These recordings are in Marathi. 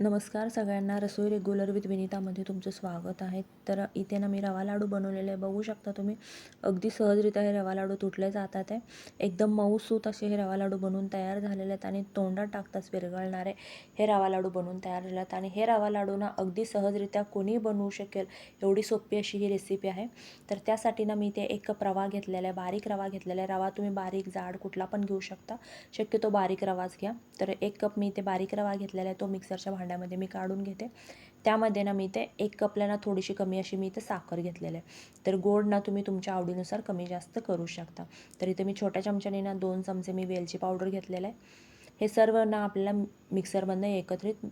नमस्कार सगळ्यांना. रसोई रेग्युलर विथ विनितामध्ये तुमचं स्वागत आहे. तर इथे ना मी रवा लाडू बनवलेले आहे. बघू शकता तुम्ही अगदी सहजरित्या हे रवा लाडू तुटले जातात आहे. एकदम मऊसूत असे हे रवा लाडू बनवून तयार झालेले आहेत आणि तोंडात टाकताच विरघळणारे हे रवा लाडू बनवून तयार झाले आहेत आणि हे रवा लाडू ना अगदी सहजरित्या कोणी बनवू शकेल एवढी सोपी अशी ही रेसिपी आहे. तर त्यासाठी ना मी ते एक कप रवा घेतलेला आहे. बारीक रवा घेतलेला आहे. रवा तुम्ही बारीक जाड कुठला पण घेऊ शकता. शक्यतो बारीक रवाच घ्या. तर एक कप मी ते बारीक रवा घेतलेला आहे. तो मिक्सरच्या भांड्यामध्ये मी काढून घेते. त्यामध्ये ना मी ते एक कपला ना थोडीशी कमी अशी मी इथे साखर घेतलेली आहे. तर गोड ना तुम्ही तुमच्या आवडीनुसार कमी जास्त करू शकता. तर इथे मी छोट्या चमच्याने ना दोन चमचे मी वेलची पावडर घेतलेलं आहे. हे सर्व ना आपल्याला मिक्सरमधनं एकत्रित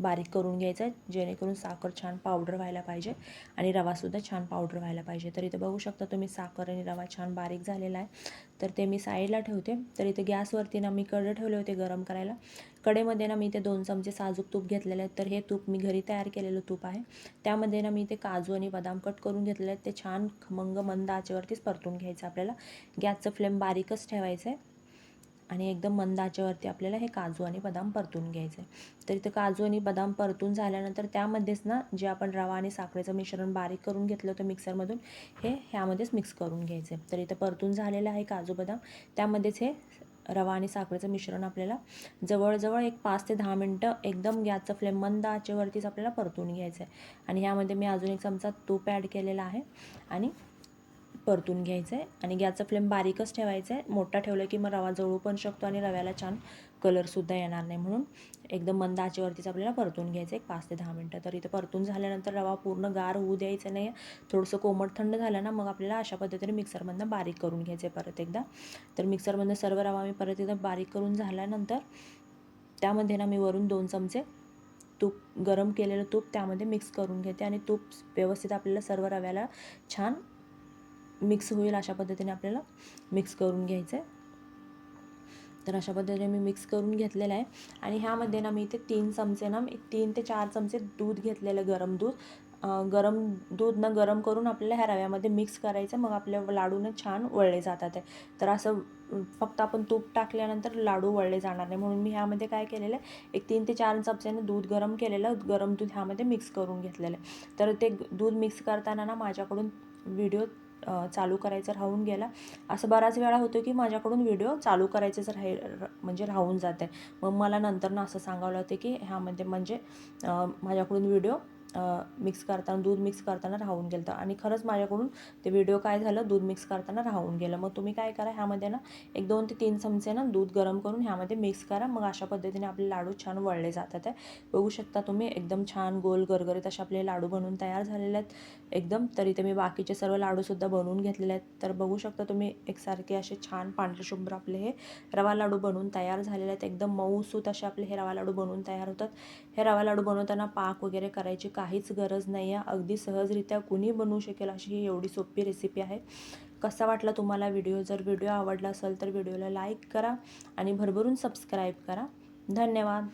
बारीक करून घ्यायचं आहे जेणेकरून साखर छान पावडर व्हायला पाहिजे आणि रवासुद्धा छान पावडर व्हायला पाहिजे. तर इथे बघू शकता तुम्ही साखर आणि रवा छान बारीक झालेला आहे. तर ते मी साईडला ठेवते. तर इथे गॅसवरती ना मी कडे ठेवले होते गरम करायला. कडेमध्ये ना मी ते दोन चमचे साजूक तूप घेतलेले आहेत तर हे तूप मी घरी तयार केलेलं तूप आहे. त्यामध्ये ना मी ते काजू आणि बदाम कट करून घेतलेले आहेत. ते छान खमंग मंद आचेवरतीच परतून घ्यायचं आपल्याला. गॅसचं फ्लेम बारीकच ठेवायचं आहे. आणि एकदम मंद आचेवरती आपल्याला हे काजू आणि बदाम परतून घ्यायचे तर इथं काजू आणि बदाम परतून झाल्यानंतर त्यामध्येच ना जे आपण रवा आणि साखरेचं मिश्रण बारीक करून घेतलं होतं मिक्सरमधून हे ह्यामध्येच मिक्स करून घ्यायचे तर इथं परतून झालेलं आहे काजू बदाम. त्यामध्येच हे रवा आणि साखरेचं मिश्रण आपल्याला जवळजवळ एक पाच ते दहा मिनटं एकदम गॅसचं फ्लेम मंद आचेवरतीच आपल्याला परतून घ्यायचं आहे आणि ह्यामध्ये मी अजून एक चमचा तूप ॲड केलेला आहे. आणि परतून घ्यायचं आहे आणि गॅसचा फ्लेम बारीकच ठेवायचा आहे मोठा ठेवलं की मग रवा जळू पण शकतो आणि रव्याला छान कलरसुद्धा येणार नाही म्हणून एकदम मंद आचेवरतीच आपल्याला परतून घ्यायचं आहे एक पाच ते दहा मिनटं. तर इथे परतून झाल्यानंतर रवा पूर्ण गार होऊ द्यायचा नाही थोडंसं कोमट थंड झालं ना मग आपल्याला अशा पद्धतीने मिक्सरमधनं बारीक करून घ्यायचं आहे परत एकदा. तर मिक्सरमधनं सर्व रवा मी परत एकदा बारीक करून झाल्यानंतर त्यामध्ये ना मी वरून दोन चमचे तूप गरम केलेलं तूप त्यामध्ये मिक्स करून घेते आणि तूप व्यवस्थित आपल्याला सर्व रव्याला छान मिक्स होईल अशा पद्धतीने आपल्याला मिक्स करून घ्यायचं आहे तर अशा पद्धतीने मी मिक्स करून घेतलेलं आहे. आणि ह्यामध्ये ना मी इथे तीन चमचे ना मी तीन ते चार चमचे दूध घेतलेलं गरम दूध. गरम दूध ना गरम करून आपल्याला ह्या रव्यामध्ये मिक्स करायचं मग आपल्या लाडूनं छान वळले जातात आहे तर असं फक्त आपण तूप टाकल्यानंतर लाडू वळले जाणार नाही. म्हणून मी ह्यामध्ये काय केलेलं आहे एक तीन ते चार चमच्याने दूध गरम केलेलं गरम दूध ह्यामध्ये मिक्स करून घेतलेलं आहे. तर ते दूध मिक्स करताना ना माझ्याकडून व्हिडिओ चालू करायचं राहून गेला. असं बराच वेळा होतो की माझ्याकडून व्हिडिओ चालू करायचं राही म्हणजे राहून जाते. मग मला नंतर ना असं सांगावं लागतं की ह्यामध्ये म्हणजे, म्हणजे माझ्याकडून व्हिडिओ मिक्स करताना दूध मिक्स करताना राहून गेलं आणि खरंच माझ्याकडून ते व्हिडिओ काय झालं? दूध मिक्स करताना राहून गेलं. मग तुम्ही काय करा? ह्यामध्ये ना एक दोन ते तीन चमचे ना दूध गरम करून ह्यामध्ये मिक्स करा. मग अशा पद्धतीने आपले लाडू छान वळले जातात आहे बघू शकता तुम्ही एकदम छान गोल गरगरीत असे आपले लाडू बनवून तयार झालेले आहेत. एकदम तरी ते मी बाकीचे सर्व लाडूसुद्धा बनवून घेतलेले आहेत. तर बघू शकता तुम्ही एकसारखे असे छान पांढरे शुभ्र आपले हे रवा लाडू बनवून तयार झालेले आहेत. एकदम मऊसूत असे आपले हे रवा लाडू बनवून तयार होतात. हे रवा लाडू बनवताना पाक वगैरे करायची काहीच गरज नाही आहे. अगदी सहजरित्या कुणी बनवू शकेल अशी ही एवढी सोपी रेसिपी आहे. कसा वाटला तुम्हाला व्हिडिओ जर व्हिडिओ आवडला असेल तर व्हिडिओला लाईक करा आणि भरभरून सबस्क्राईब करा. धन्यवाद.